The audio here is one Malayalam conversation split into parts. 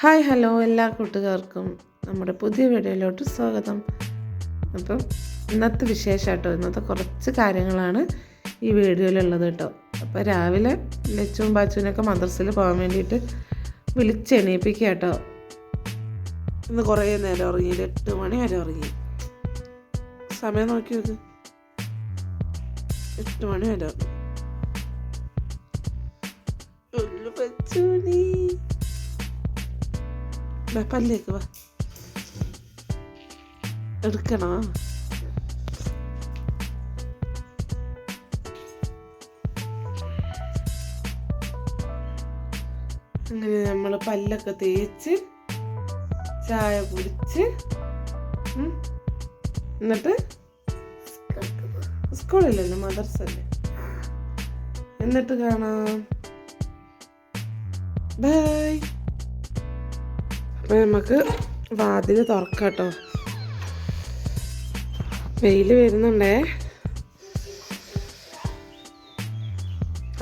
ഹായ് ഹലോ എല്ലാ കൂട്ടുകാർക്കും നമ്മുടെ പുതിയ വീഡിയോയിലോട്ട് സ്വാഗതം. അപ്പം ഇന്നത്തെ വിശേഷമാട്ടോ ഇന്നത്തെ കുറച്ച് കാര്യങ്ങളാണ് ഈ വീഡിയോയിലുള്ളത് കേട്ടോ. അപ്പോൾ രാവിലെ ലച്ചും ബാച്ചുവിനൊക്കെ മദ്രസയിൽ പോകാൻ വേണ്ടിയിട്ട് വിളിച്ചെണീപ്പിക്കുക കേട്ടോ ഇന്ന് കുറേ നേരം ഉറങ്ങി എട്ട് മണി വരെ ഉറങ്ങി. സമയം നോക്കി നോക്ക്. എട്ട് മണി വരെ ഉള്ളു പല്ലേക്ക് വാ എടുക്കണോ? അങ്ങനെ നമ്മൾ പല്ലൊക്കെ തേച്ച് ചായ കുടിച്ച്. എന്നിട്ട് സ്കൂളിലല്ലേ മദർസ അല്ലേ എന്നിട്ട് കാണാം. ബൈ. അപ്പൊ നമുക്ക് വാതിൽ തുറക്കാട്ടോ. വെയിൽ വരുന്നുണ്ടേ.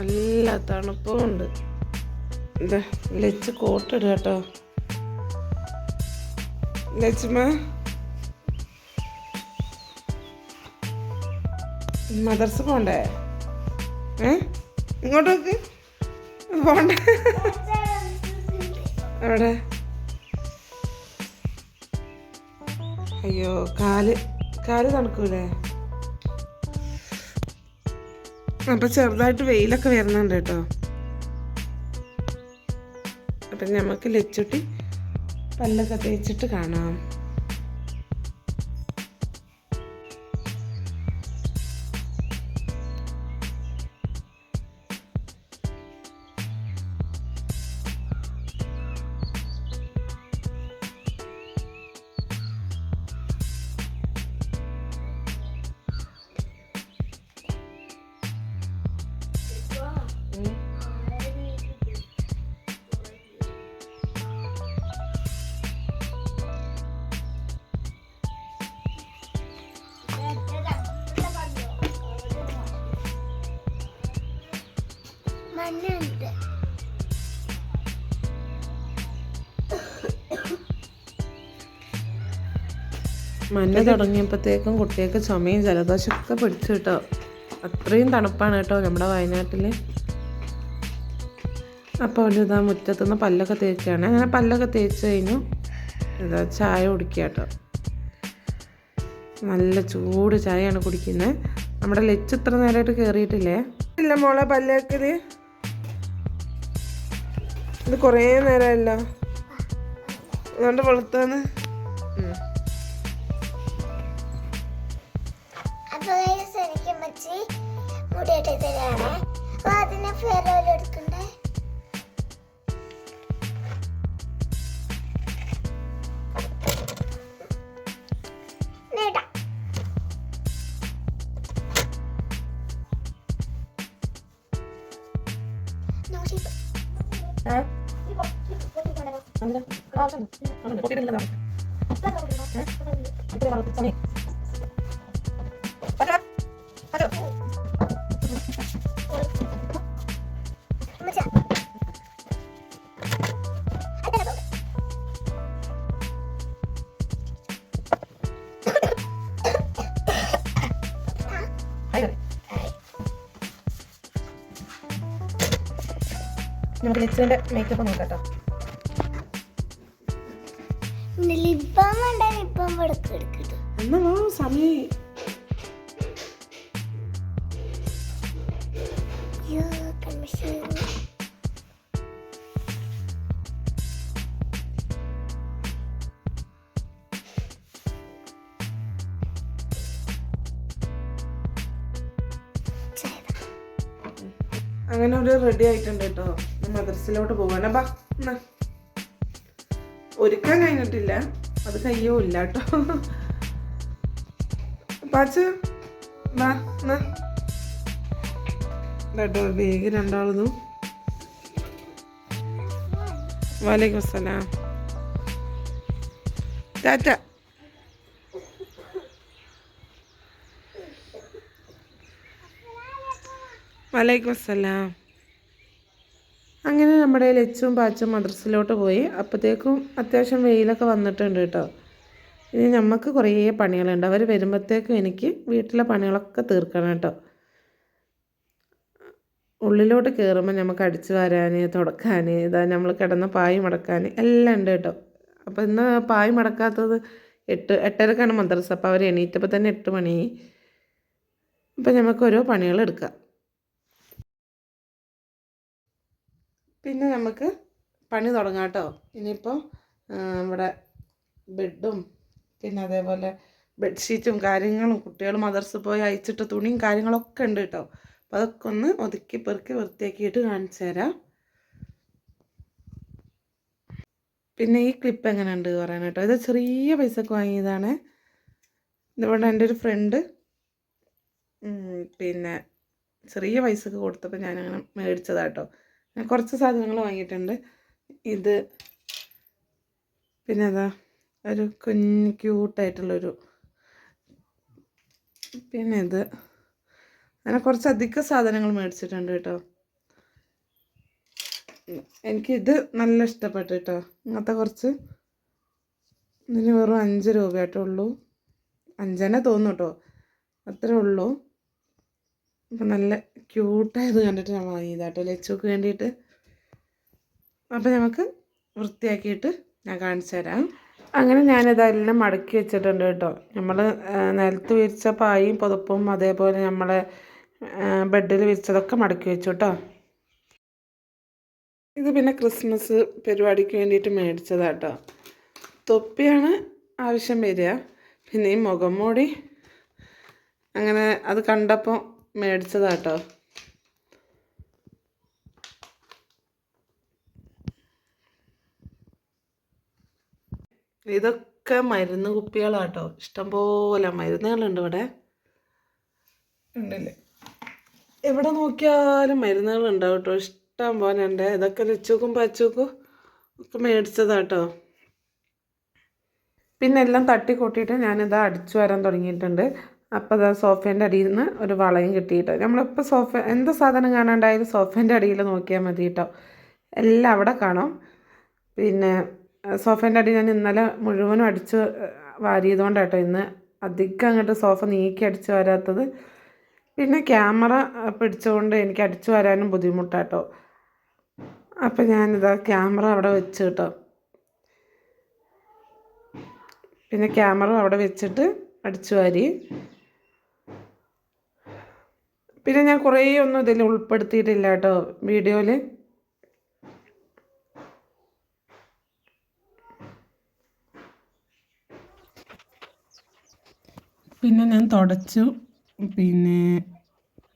നല്ല തണുപ്പും ഉണ്ട് എന്താ ലച്ച് കോട്ടിടുക കേട്ടോ. ലച്ചുമ മദർസ് പോണ്ടേ? ഏ? ഇങ്ങോട്ടേക്ക്. പോണ്ടേ. എവിടെ? അയ്യോ കാൽ കാൽ തണുക്കൂലേ? അപ്പൊ ചെറുതായിട്ട് വെയിലൊക്കെ വരുന്നുണ്ട് കേട്ടോ. അപ്പൊ നമുക്ക് ലച്ചുട്ടി പല്ലൊക്കെ തേച്ചിട്ട് കാണാം. മണ്ണുണ്ട് മഞ്ഞ തുടങ്ങിയപ്പോഴത്തേക്കും കുട്ടികൾക്ക് ചുമയും ജലദോഷമൊക്കെ പിടിച്ചു കേട്ടോ. അത്രയും തണുപ്പാണ് കേട്ടോ നമ്മുടെ വയനാട്ടിൽ അപ്പോൾ അവിടെ ഇതാ മുറ്റത്തുനിന്ന് പല്ലൊക്കെ തേക്കുകയാണ്. അങ്ങനെ പല്ലൊക്കെ തേച്ച് കഴിഞ്ഞു ഇതാ ചായ കുടിക്കുക കേട്ടോ. നല്ല ചൂട് ചായയാണ് കുടിക്കുന്നത്. നമ്മുടെ ലെച്ച് ഇത്ര നേരമായിട്ട് കയറിയിട്ടില്ലേ? ഇല്ല മോളെ പല്ലേക്കൽ ഇത് കുറേ നേരമല്ലോ അതുകൊണ്ട് വെളുത്താന്ന് ഉം. നമുക്ക് ലിപ്സിന്റെ മേക്കപ്പ് നോക്കാം കേട്ടോ. വേണ്ട എടുക്കട്ടെ എന്നാ വാ സമയം അയ്യോ കൺമിഷൻ അങ്ങനെ ഒരു റെഡി ആയിട്ടുണ്ട് കേട്ടോ. മദ്രസിലോട്ട് പോവാനാ ബാ എന്നാ. ഒരുക്കാൻ കഴിഞ്ഞിട്ടില്ല. അത് കയ്യോ ഇല്ല കേട്ടോ പാച്ച്. കേട്ടോ വേഗം രണ്ടാളതും വാലേക്കും അസ്സലാം. ടാറ്റ. വലൈക്കും അസ്സലാം. നമ്മുടെ ലച്ചും പാച്ചും മദ്രസിലോട്ട് പോയി. അപ്പോഴത്തേക്കും അത്യാവശ്യം വെയിലൊക്കെ വന്നിട്ടുണ്ട് കേട്ടോ. ഇനി നമുക്ക് കുറേ പണികളുണ്ട്. അവർ വരുമ്പോഴത്തേക്കും എനിക്ക് വീട്ടിലെ പണികളൊക്കെ തീർക്കണം കേട്ടോ. ഉള്ളിലോട്ട് കയറുമ്പോൾ നമുക്ക് അടിച്ചു വരാൻ തുടക്കാൻ ഇതാ നമ്മൾ കിടന്ന പായ് മടക്കാൻ എല്ലാം ഉണ്ട് കേട്ടോ. അപ്പോൾ ഇന്ന് പായ് മടക്കാത്തത് എട്ട് എട്ടരക്കാണ് മദ്രസ. അപ്പോൾ അവർ എണീറ്റപ്പോൾ തന്നെ എട്ട് മണി. അപ്പം നമുക്ക് ഓരോ പണികൾ എടുക്കാം പിന്നെ നമുക്ക് പണി തുടങ്ങാം കേട്ടോ. ഇനിയിപ്പോൾ ഇവിടെ ബെഡും പിന്നെ അതേപോലെ ബെഡ്ഷീറ്റും കാര്യങ്ങളും കുട്ടികൾ മദർസ് പോയി അയച്ചിട്ട് തുണിയും കാര്യങ്ങളൊക്കെ ഉണ്ട് കേട്ടോ. അപ്പോൾ അതൊക്കെ ഒന്ന് ഒതുക്കി പെറുക്കി വൃത്തിയാക്കിയിട്ട് കാണിച്ചു തരാം. പിന്നെ ഈ ക്ലിപ്പ് എങ്ങനെ ഉണ്ട് പറയാൻ കേട്ടോ. ഇത് ചെറിയ പൈസക്ക് വാങ്ങിയതാണ്. ഇതിവിടെ എന്റെ ഒരു ഫ്രണ്ട് പിന്നെ ചെറിയ പൈസക്ക് കൊടുത്തപ്പോൾ ഞാനങ്ങനെ മേടിച്ചതാട്ടോ കുറച്ച് സാധനങ്ങൾ വാങ്ങിയിട്ടുണ്ട്. ഇത് പിന്നെ അതാ ഒരു കുഞ്ഞ് ക്യൂട്ടായിട്ടുള്ളൊരു പിന്നെ ഇത് അങ്ങനെ കുറച്ച് അധികം സാധനങ്ങൾ മേടിച്ചിട്ടുണ്ട് കേട്ടോ. എനിക്കിത് നല്ല ഇഷ്ടപ്പെട്ടു കേട്ടോ. ഇങ്ങനത്തെ കുറച്ച് ഇതിന് വെറും അഞ്ച് രൂപയായിട്ടുള്ളൂ. അഞ്ചെന്നെ തോന്നും കേട്ടോ. അത്രേ ഉള്ളൂ. അപ്പം നല്ല ക്യൂട്ടായത് കണ്ടിട്ട് ഞാൻ വാങ്ങിയതാട്ടോ. ലച്ചുക്ക് വേണ്ടിയിട്ട്. അപ്പം നമുക്ക് വൃത്തിയാക്കിയിട്ട് ഞാൻ കാണിച്ചു തരാം. അങ്ങനെ ഞാനിതെല്ലാം മടക്കി വെച്ചിട്ടുണ്ട് കേട്ടോ. നമ്മൾ നിലത്ത് വിരിച്ച പായും പുതപ്പും അതേപോലെ നമ്മളെ ബെഡിൽ വിരിച്ചതൊക്കെ മടക്കി വെച്ചു കേട്ടോ. ഇത് പിന്നെ ക്രിസ്മസ് പരിപാടിക്ക് വേണ്ടിയിട്ട് മേടിച്ചതാട്ടോ തൊപ്പിയാണ് ആവശ്യം വരിക. പിന്നെ ഈ മുഖം മൂടി. അങ്ങനെ അത് കണ്ടപ്പോൾ മേടിച്ചതാട്ടോ. ഇതൊക്കെ മരുന്ന് കുപ്പികളാട്ടോ. ഇഷ്ടംപോലെ മരുന്നുകളുണ്ട് ഇവിടെ. ഉണ്ടല്ലേ? എവിടെ നോക്കിയാലും മരുന്നുകൾ ഉണ്ടാവും കേട്ടോ ഇഷ്ടം പോലെ ഉണ്ട്. ഇതൊക്കെ ലച്ചൂക്കും പച്ചൂക്കും ഒക്കെ മേടിച്ചതാട്ടോ. പിന്നെ എല്ലാം തട്ടി കൂട്ടിയിട്ട് ഞാനിതാ അടിച്ചു വരാൻ തുടങ്ങിയിട്ടുണ്ട്. അപ്പോൾ അത് സോഫേന്റെ അടിയിൽ നിന്ന് ഒരു വളയും കിട്ടിയിട്ട്. നമ്മളിപ്പോൾ സോഫ എന്ത് സാധനം കാണാണ്ടായാലും സോഫേന്റെ അടിയിൽ നോക്കിയാൽ മതി കേട്ടോ. എല്ലാം അവിടെ കാണും. പിന്നെ സോഫേന്റെ അടി ഞാൻ ഇന്നലെ മുഴുവനും അടിച്ച് വാരിയതുകൊണ്ടാട്ടോ ഇന്ന് അധികം അങ്ങോട്ട് സോഫ നീക്കി അടിച്ച് വരാത്തത്. പിന്നെ ക്യാമറ പിടിച്ചുകൊണ്ട് എനിക്ക് അടിച്ചു വരാനും ബുദ്ധിമുട്ടാട്ടോ. അപ്പം ഞാനിതാ ക്യാമറ അവിടെ വെച്ച് കേട്ടോ. പിന്നെ ക്യാമറ അവിടെ വെച്ചിട്ട് അടിച്ചു വാരി. പിന്നെ ഞാൻ കുറേ ഒന്നും ഇതിൽ ഉൾപ്പെടുത്തിയിട്ടില്ല കേട്ടോ വീഡിയോയിൽ പിന്നെ ഞാൻ തുടച്ചു. പിന്നെ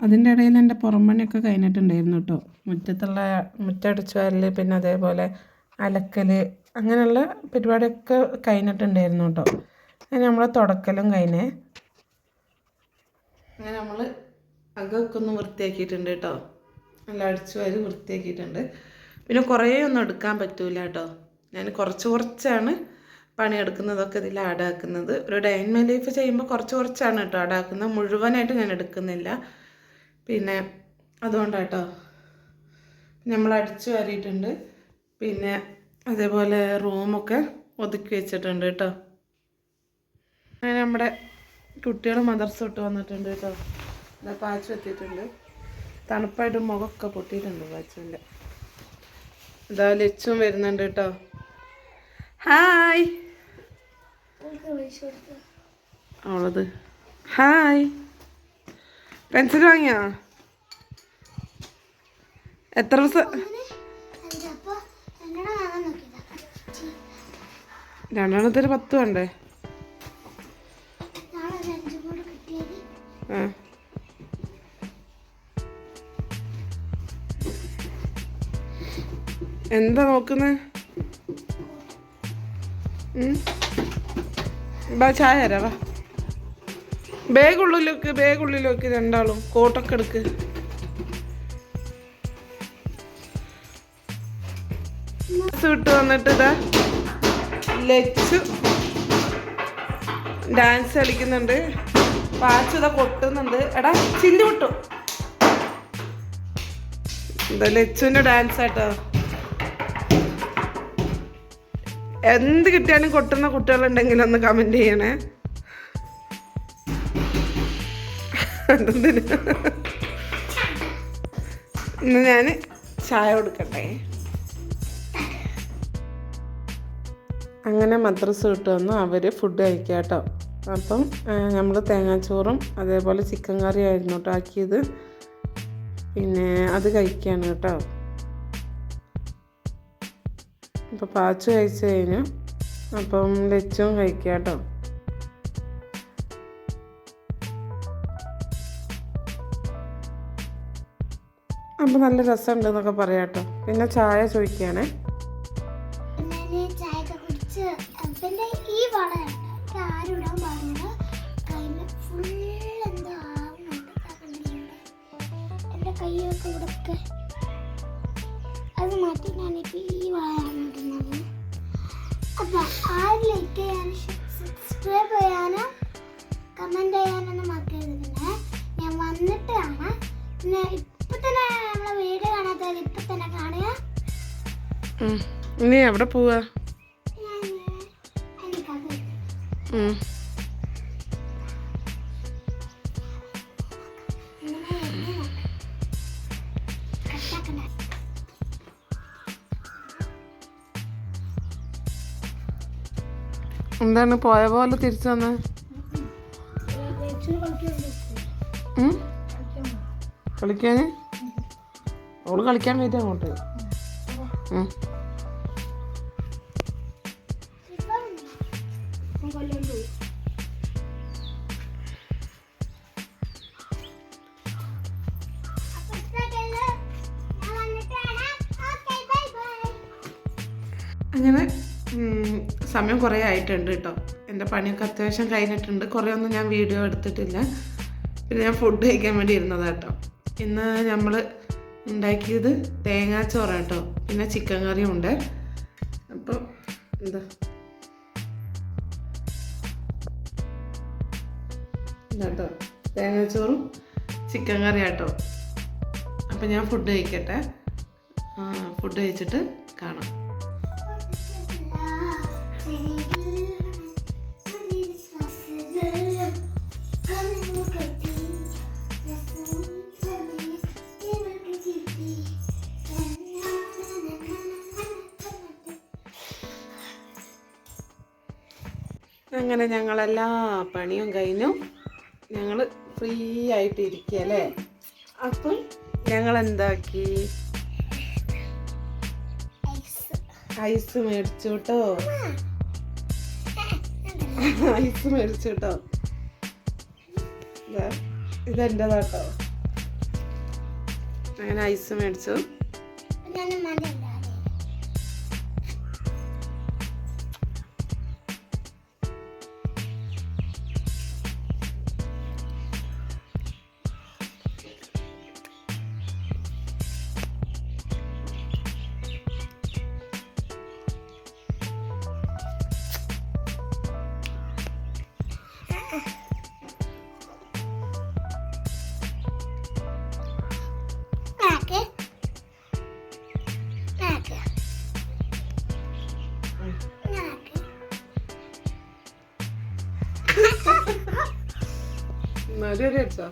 അതിന്റെ ഇടയിൽ എന്റെ പുറംപണിയൊക്കെ കഴിഞ്ഞിട്ടുണ്ടായിരുന്നു കേട്ടോ. മുറ്റത്തുള്ള മുറ്റടിച്ചു വരൽ പിന്നെ അതേപോലെ അലക്കൽ അങ്ങനെയുള്ള പരിപാടിയൊക്കെ കഴിഞ്ഞിട്ടുണ്ടായിരുന്നു കേട്ടോ. അങ്ങനെ നമ്മൾ തുടക്കലും കഴിഞ്ഞേ. അങ്ങനെ നമ്മൾ അകമൊക്കെ ഒന്ന് വൃത്തിയാക്കിയിട്ടുണ്ട് കേട്ടോ. നല്ല അടിച്ചു വാരി വൃത്തിയാക്കിയിട്ടുണ്ട്. പിന്നെ കുറേ ഒന്നും എടുക്കാൻ പറ്റൂല കേട്ടോ. ഞാൻ കുറച്ച് കുറച്ചാണ് പണിയെടുക്കുന്നതൊക്കെ ഇതിൽ ആടാക്കുന്നത് ഒരു ഡൈൻമേ ലൈഫ് ചെയ്യുമ്പോൾ കുറച്ച് കുറച്ചാണ് കേട്ടോ ആടാക്കുന്നത് മുഴുവനായിട്ട് ഞാൻ എടുക്കുന്നില്ല. പിന്നെ അതുകൊണ്ടാട്ടോ നമ്മൾ അടിച്ചു വാരിയിട്ടുണ്ട്. പിന്നെ അതേപോലെ റൂമൊക്കെ ഒതുക്കി വെച്ചിട്ടുണ്ട് കേട്ടോ. അങ്ങനെ നമ്മുടെ കുട്ടികൾ മദർസ് വിട്ട് വന്നിട്ടുണ്ട് കേട്ടോ. ഇതാ പാച്ചു എത്തിയിട്ടുണ്ട്. തണുപ്പായിട്ട് മുഖമൊക്കെ പൊട്ടിയിട്ടുണ്ട് പാച്ചുവിന്റെ ഇതാ ലച്ചും വരുന്നുണ്ട് കേട്ടോ. ഹായ്. അവളത്. ഹായ്. പെൻസിൽ വാങ്ങിയോ? എത്ര ദിവസം? രണ്ടെണ്ണത്തിന് പത്ത് വേണ്ടേ? ആ. എന്താ നോക്കുന്നേ? ബാ ചായ തരാ വാ. ബാഗുള്ളിലേക്ക് ഉള്ളിലേക്ക് ബാഗ് ഉള്ളിലേക്ക് രണ്ടാളും. കോട്ടൊക്കെ എടുക്ക്. വിട്ട് വന്നിട്ട് ഇതാ ലച്ചു ഡാൻസ് കളിക്കുന്നുണ്ട്. പാച്ചു ഇതാ കൊട്ടുന്നുണ്ട് എടാ ചിന്തി വിട്ടു എന്താ ലച്ചുവിന്റെ ഡാൻസ് ആട്ടോ. എന്ത് കിട്ടിയാലും കൊട്ടുന്ന കുട്ടികളുണ്ടെങ്കിൽ ഒന്ന് കമന്റ് ചെയ്യണേ ഇന്ന് ഞാൻ ചായ കൊടുക്കട്ടെ. അങ്ങനെ മദ്രസ് വിട്ട് വന്നു. അവർ ഫുഡ് കഴിക്കുക കേട്ടോ അപ്പം നമ്മൾ തേങ്ങാച്ചോറും അതേപോലെ ചിക്കൻ കറി ആയിരുന്നു കേട്ടോ ആക്കിയത്. പിന്നെ അത് കഴിക്കുകയാണ് കേട്ടോ. അപ്പോൾ പാച്ച് കഴിച്ച് കഴിഞ്ഞു അപ്പം ലച്ചും കഴിക്കുക കേട്ടോ. അപ്പം നല്ല രസമുണ്ട് എന്നൊക്കെ പറയാം കേട്ടോ. പിന്നെ ചായ ചോദിക്കുകയാണേ. പിന്നെ ഈ ഇടാൻ ഫുൾ എന്താ കൈയൊക്കെ മാറ്റി ഞാനിപ്പോൾ ഈ വളയാണ് ഇടുന്നത് അപ്പം ആര് ലൈക്ക് ചെയ്യാനും സബ്സ്ക്രൈബ് ചെയ്യാനും കമന്റ് ചെയ്യാനൊന്നും മറക്കരുത് ഞാൻ വന്നിട്ട് കാണാം പിന്നെ ഇപ്പം തന്നെ നമ്മളെ വീഡിയോ കാണാത്തത് ഇപ്പം തന്നെ കാണുക. ഇനി എവിടെ പോവാ? എന്താണ് പോയ പോലെ തിരിച്ചു വന്ന്? കളിക്കാന്? അവൾ കളിക്കാൻ വേണ്ടി അങ്ങോട്ട്. അങ്ങനെ സമയം കുറേ ആയിട്ടുണ്ട് കേട്ടോ. എന്റെ പണിയൊക്കെ അത്യാവശ്യം കഴിഞ്ഞിട്ടുണ്ട്. കുറേ ഒന്നും ഞാൻ വീഡിയോ എടുത്തിട്ടില്ല. പിന്നെ ഞാൻ ഫുഡ് കഴിക്കാൻ വേണ്ടി ഇരുന്നതാണ് കേട്ടോ. ഇന്ന് നമ്മൾ ഉണ്ടാക്കിയത് തേങ്ങാച്ചോറ കേട്ടോ. പിന്നെ ചിക്കൻ കറിയും ഉണ്ട്. അപ്പോൾ എന്താ? കേട്ടോ. തേങ്ങാച്ചോറും ചിക്കൻ കറി കേട്ടോ. അപ്പം ഞാൻ ഫുഡ് കഴിക്കട്ടെ. ഫുഡ് കഴിച്ചിട്ട് കാണാം. അങ്ങനെ ഞങ്ങളെല്ലാ പണിയും കഴിഞ്ഞു. ഞങ്ങൾ ഫ്രീ ആയിട്ട് ഇരിക്കുകയല്ലേ അപ്പം ഞങ്ങൾ എന്താക്കി ഐസ് മേടിച്ചു കേട്ടോ ഐസ് മേടിച്ചു കേട്ടോ ഇതെന്റെതാട്ടോ അങ്ങനെ ഐസ് മേടിച്ചു. അടിച്ചോ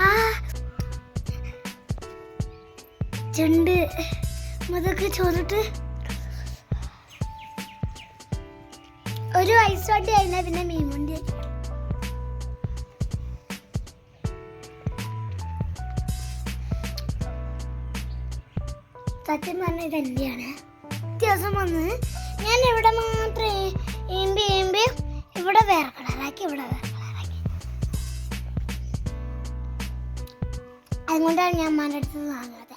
ആ. ചുണ്ട് മുതൊക്കെ ചോദിട്ട് ഒരു വയസ്സോട്ട് കഴിഞ്ഞാൽ പിന്നെ മീമുണ്ടി സത്യം പറഞ്ഞ ഇത് എന്റെയാണ് വ്യത്യാസം വന്ന് ഞാൻ ഇവിടെ മാത്രം ഏമ്പി ഏമ്പി ഇവിടെ വേറെ കളറാക്കി ഇവിടെ വേറെ കളറാക്കി. അതുകൊണ്ടാണ് ഞാൻ അമ്മാന്റെ വാങ്ങുന്നത്.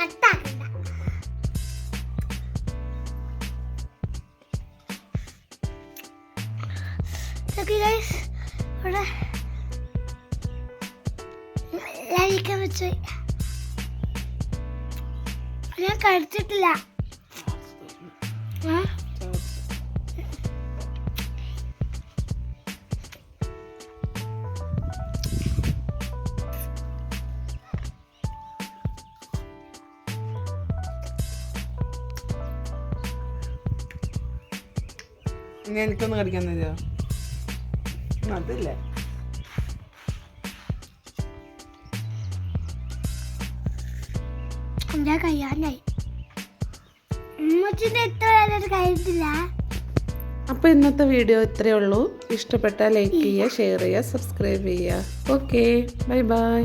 കട്ടാക്കണ്ട. ഇതൊക്കെ guys ഇവിടെ വിളിക്കാൻ വെച്ച്. ഞാൻ കഴിച്ചിട്ടില്ല. എനിക്കൊന്നും കടിക്കാൻ തരുമോ അതില്ലേ? എന്റെ കഴിയാനായി ഉമ്മച്ചിന്റെ എത്ര കഴിഞ്ഞിട്ടില്ല അപ്പോൾ ഇന്നത്തെ വീഡിയോ ഇത്രയേ ഉള്ളൂ. ഇഷ്ടപ്പെട്ടാൽ ലൈക്ക് ചെയ്യുക ഷെയർ ചെയ്യുക സബ്സ്ക്രൈബ് ചെയ്യുക. Okay bye bye